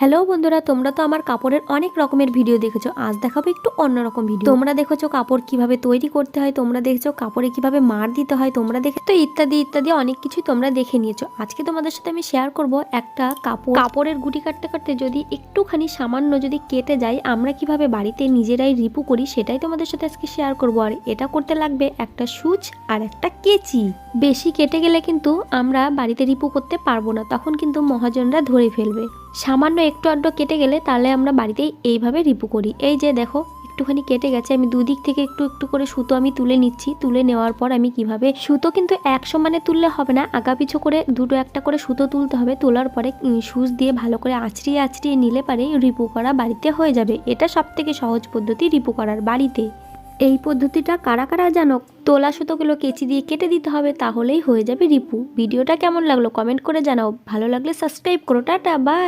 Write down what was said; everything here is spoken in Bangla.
হ্যালো বন্ধুরা, তোমরা তো আমার কাপড়ের অনেক রকমের ভিডিও দেখেছ। আজ দেখাবো একটু অন্যরকম ভিডিও তোমরা দেখেছ কাপড় কীভাবে তৈরি করতে হয়, তোমরা দেখেছ কাপড়ে কীভাবে মার দিতে হয়, তোমরা দেখে তো ইত্যাদি ইত্যাদি অনেক কিছুই তোমরা দেখে নিয়েছো। আজকে তোমাদের সাথে আমি শেয়ার করব একটা কাপড়। কাপড়ের গুটি কাটতে কাটতে যদি একটুখানি সামান্য যদি কেটে যায়, আমরা কীভাবে বাড়িতে নিজেরাই রিপু করি সেটাই তোমাদের সাথে আজকে শেয়ার করব। আর এটা করতে লাগবে একটা সুচ আর একটা কেচি। বেশি কেটে গেলে কিন্তু আমরা বাড়িতে রিপু করতে পারব না, তখন কিন্তু মহাজনরা ধরে ফেলবে। সামান্য একটু আড্ডো কেটে গেলে তাহলে আমরা বাড়িতেই এইভাবে রিপু করি। এই যে দেখো, একটুখানি কেটে গেছে। আমি দুদিক থেকে একটু একটু করে সুতো আমি তুলে নিচ্ছি। তুলে নেওয়ার পর আমি কীভাবে সুতো কিন্তু এক সমানে তুললে হবে না। আগা পিছু করে দুটো একটা করে সুতো তুলতে হবে। তোলার পরে সুচ দিয়ে ভালো করে আঁচড়িয়ে আঁচড়িয়ে নিলে পারে রিপু করা বাড়িতে হয়ে যাবে। এটা সব থেকে সহজ পদ্ধতি রিপু করার বাড়িতে। এই পদ্ধতিটা কারা কারা জানো? তোলা সুতোগুলো কেচি দিয়ে কেটে দিতে হবে, তাহলেই হয়ে যাবে রিপু। ভিডিওটা কেমন লাগল কমেন্ট করে জানাও। ভালো লাগলে সাবস্ক্রাইব করো। Tata, bye.